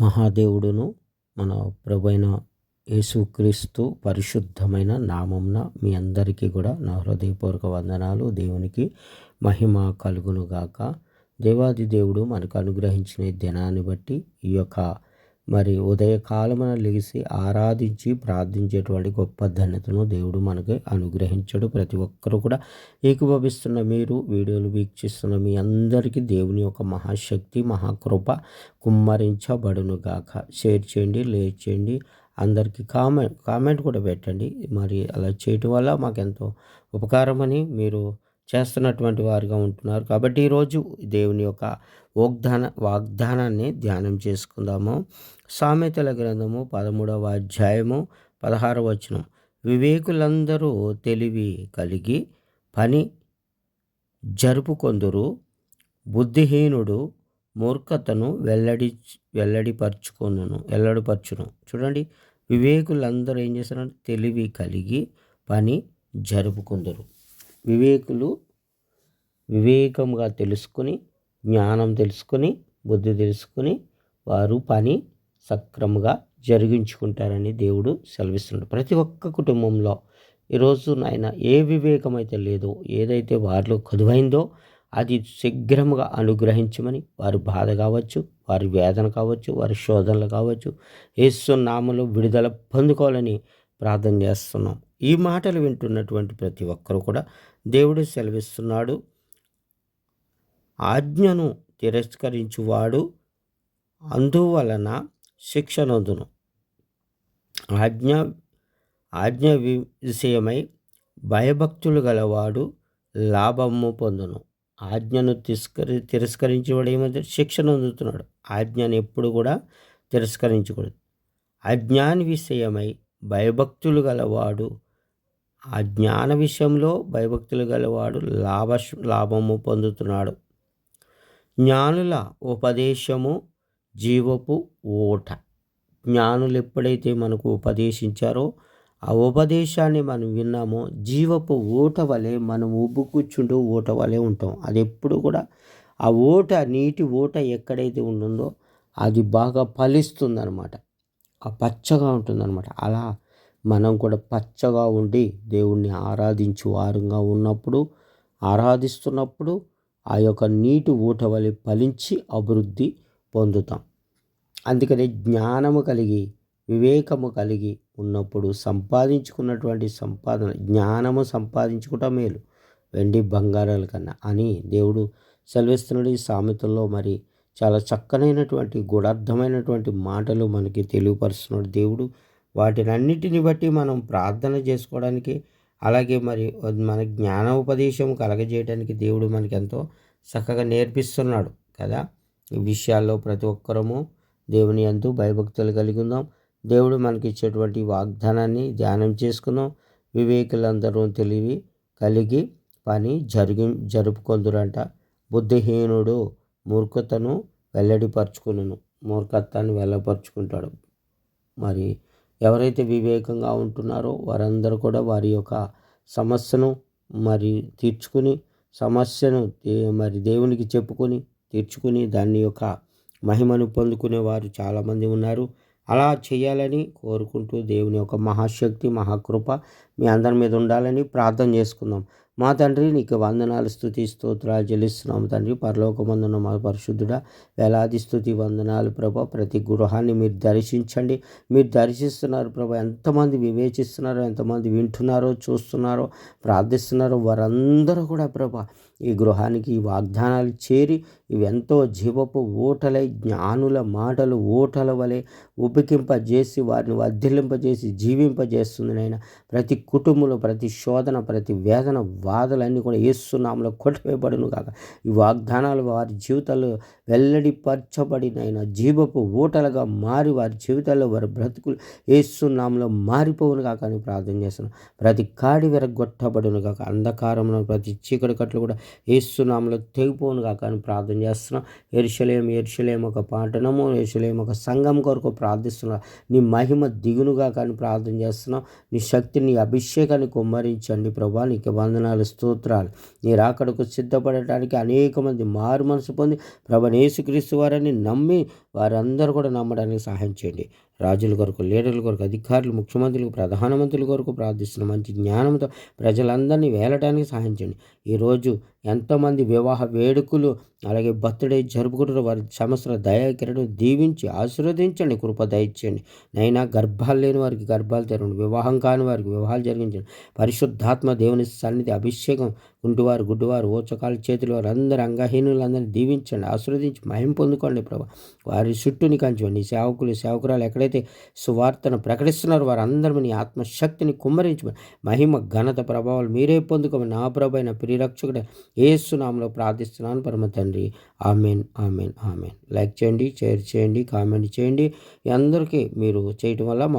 మహాదేవుడును మన ప్రభైన యేసుక్రీస్తు పరిశుద్ధమైన నామంన మీ అందరికీ కూడా నా హృదయపూర్వక వందనాలు. దేవునికి మహిమ కలుగునుగాక దేవాది దేవుడు మనకు అనుగ్రహించిన దినాన్ని బట్టి ఈ యొక్క మరి ఉదయకాలమున లెగిసి ఆరాధించి ప్రార్థించేటువంటి గొప్ప ధన్యతను దేవుడు మనకి అనుగ్రహించడు. ప్రతి ఒక్కరూ కూడా ఏకీభవిస్తున్న మీరు వీడియోలు వీక్షిస్తున్న మీ అందరికీ దేవుని యొక్క మహాశక్తి మహాకృప కుమ్మరించబడునుగాక. షేర్ చేయండి లేట్ చేయండి అందరికీ కామెంట్ కామెంట్ కూడా పెట్టండి. మరి అలా చేయటం వల్ల మాకెంతో ఉపకారమని మీరు చేస్తున్నటువంటి వారుగా ఉంటున్నారు. కాబట్టి ఈరోజు దేవుని యొక్క వాగ్దాన వాగ్దానాన్ని ధ్యానం చేసుకుందాము. సామెతల గ్రంథము పదమూడవ అధ్యాయము పదహారవ వచనం. వివేకులందరూ తెలివి కలిగి పని జరుపుకొందురు. బుద్ధిహీనుడు మూర్ఖతను వెల్లడి వెల్లడిపరుచుకొను వెల్లడిపరచును. చూడండి వివేకులందరూ ఏం చేస్తారంటే తెలివి కలిగి పని జరుపుకుందరు. వివేకులు వివేకంగా తెలుసుకుని జ్ఞానం తెలుసుకొని బుద్ధి తెలుసుకొని వారు పని సక్రమంగా జరిగించుకుంటారని దేవుడు సెలవిస్తున్నాడు. ప్రతి ఒక్క కుటుంబంలో ఈరోజు నాయన ఏ వివేకం అయితే లేదో ఏదైతే వారిలో కదువైందో అది శీఘ్రముగా అనుగ్రహించమని వారి బాధ కావచ్చు వారి వేదన కావచ్చు వారి శోధనలు కావచ్చు యేసు నామలో విడుదల పొందుకోవాలని ప్రార్థన చేస్తున్నాం. ఈ మాటలు వింటున్నటువంటి ప్రతి ఒక్కరూ కూడా దేవుడు సెలవిస్తున్నాడు. ఆజ్ఞను తిరస్కరించువాడు అందువలన శిక్షనందును. ఆజ్ఞ ఆజ్ఞ విషయమై భయభక్తులు గలవాడు లాభము పొందును. ఆజ్ఞను తిరస్కరి తిరస్కరించేవాడు ఏమంటే శిక్షణ అందుతున్నాడు ఆజ్ఞను ఎప్పుడు కూడా తిరస్కరించకూడదు. అజ్ఞాని విషయమై భయభక్తులు గలవాడు ఆ జ్ఞాన విషయంలో భయభక్తులు గలవాడు లాభ లాభము పొందుతున్నాడు. జ్ఞానుల ఉపదేశము జీవపు ఓట జ్ఞానులు ఎప్పుడైతే మనకు ఉపదేశించారో ఆ ఉపదేశాన్ని మనం విన్నామో జీవపు ఓట వలె మనం ఉబ్బు కూర్చుంటూ ఓట వలె ఉంటాం. అది ఎప్పుడు కూడా ఆ ఓట నీటి ఓట ఎక్కడైతే ఉంటుందో అది బాగా ఫలిస్తుందనమాట ఆ పచ్చగా ఉంటుందన్నమాట. అలా మనం కూడా పచ్చగా ఉండి దేవుణ్ణి ఆరాధించు వారంగా ఉన్నప్పుడు ఆరాధిస్తున్నప్పుడు ఆ యొక్క నీటి ఊట వలె ఫలించి అభివృద్ధి పొందుతాం. అందుకని జ్ఞానము కలిగి వివేకము కలిగి ఉన్నప్పుడు సంపాదించుకున్నటువంటి సంపాదన జ్ఞానము సంపాదించుకుంటా మేలు. వెండి బంగారాల కన్నా అని దేవుడు సెలవిస్తున్నాడు ఈ సామెతల్లో. మరి చాలా చక్కనైనటువంటి గుడార్థమైనటువంటి మాటలు మనకి తెలియపరుస్తున్నాడు దేవుడు. వాటినన్నిటిని బట్టి మనం ప్రార్థన చేసుకోవడానికి అలాగే మరి మన జ్ఞానోపదేశం కలగజేయడానికి దేవుడు మనకి ఎంతో చక్కగా నేర్పిస్తున్నాడు కదా. ఈ విషయాల్లో ప్రతి ఒక్కరము దేవుని ఎంతో భయభక్తులు కలిగి ఉందాం. దేవుడు మనకి ఇచ్చేటువంటి వాగ్దానాన్ని ధ్యానం చేసుకుందాం. వివేకులందరూ తెలివి కలిగి పని జరిగి జరుపుకొందురంట. బుద్ధిహీనుడు మూర్ఖతను వెల్లడిపరుచుకును మూర్ఖత్వాన్ని వెళ్ళపరుచుకుంటాడు మరి ఎవరైతే వివేకంగా ఉంటున్నారో వారందరూ కూడా వారి యొక్క సమస్యను మరి తీర్చుకుని సమస్యను మరి దేవునికి చెప్పుకొని తీర్చుకుని దాని యొక్క మహిమను పొందుకునే వారు చాలామంది ఉన్నారు. అలా చేయాలని కోరుకుంటూ దేవుని యొక్క మహాశక్తి మహాకృప మీ అందరి మీద ఉండాలని ప్రార్థన చేసుకుందాం. మా తండ్రి నీకు వందనాలు స్థుతి స్తోత్రాలు చెల్లిస్తున్నాము తండ్రి. పరలోకమందున్న మా పరిశుద్ధుడ వేలాది స్థుతి వందనాలు ప్రభా. ప్రతి గృహాన్ని మీరు దర్శించండి. మీరు దర్శిస్తున్నారు ప్రభా. ఎంతమంది వివేచిస్తున్నారో ఎంతమంది వింటున్నారో చూస్తున్నారో ప్రార్థిస్తున్నారో వారందరూ కూడా ప్రభా ఈ గృహానికి ఈ వాగ్దానాలు చేరి ఇవి ఎంతో జీవపు ఓటలై జ్ఞానుల మాటలు ఓటల వలె ఉపికింపజేసి వారిని వర్ధిల్లింపజేసి జీవింపజేస్తుంది నాయన. ప్రతి కుటుంబంలో ప్రతి శోధన ప్రతి వేదన బాధలన్నీ కూడా ఏస్తున్నాములో కొట్టివేయబడును కాక ఈ వాగ్దానాలు వారి జీవితాల్లో వెల్లడిపరచబడినైన జీవపు ఊటలుగా మారి వారి జీవితాల్లో వారి బ్రతుకులు ఏస్తున్నాంలో మారిపోవును కాక అని ప్రార్థన చేస్తున్నాను ప్రతి కాడి విరగొట్టబడును కాక అంధకారంలో ప్రతి చీకటి కట్లు కూడా ఏసునామలో తెగిపోను కాక అని ప్రార్థన చేస్తున్నాం. ఎరుషలేం ఎరుషలేం ఒక పాటనము ఎరుషలేం ఒక సంఘం కొరకు ప్రార్థిస్తున్నాం నీ మహిమ దిగునుగా కానీ ప్రార్థన చేస్తున్నాం. నీ శక్తిని అభిషేకాన్ని కుమ్మరించండి ప్రభా. నీకు వందనాలు స్తోత్రాలు. నీ రాకడకు సిద్ధపడటానికి అనేక మంది మారు మనసు పొంది ప్రభ నేసుక్రీస్తు వారిని నమ్మి వారందరూ కూడా నమ్మడానికి సహాయం చేయండి. రాజుల కొరకు లీడర్ల కొరకు అధికారులు ముఖ్యమంత్రులకు ప్రధానమంత్రుల కొరకు ప్రార్థిస్తున్న మంచి జ్ఞానంతో ప్రజలందరినీ వేలటానికి సహాయం చేయండి. ఈరోజు ఎంతోమంది వివాహ వేడుకలు అలాగే బర్త్డే జరుపుకుంటున్న వారి సంవత్సర దయాకిరణ దీవించి ఆశీర్వదించండి కృప దయచేయండి. నైనా గర్భాలు లేని వారికి గర్భాలు తెరవండి వివాహం కాని వారికి వివాహాలు జరిగించండి. పరిశుద్ధాత్మ దేవుని సన్నిధి అభిషేకం గుంటువారు గుడ్డువారు ఓచకాలు చేతులు వారు అందరు అంగహీనులందరినీ దీవించండి ఆశీర్వదించి మహిం పొందుకోండి ప్రభా. వారి చుట్టూని కంచండి సేవకులు సేవకురాలు ఎక్కడైతే సువార్తను ప్రకటిస్తున్నారో వారందరూ నీ ఆత్మశక్తిని కుమ్మరించమని మహిమ ఘనత ప్రభావాలు మీరే పొందుకోమని నా ప్రభైన ప్రియరక్షకుడు ఏసునామలో ప్రార్థిస్తున్నాను పరమ తండ్రి. Amen amen amen. లైక్ చేయండి షేర్ చేయండి కామెంట్ చేయండి. అందరికీ మీరు చేయటం వల్ల మా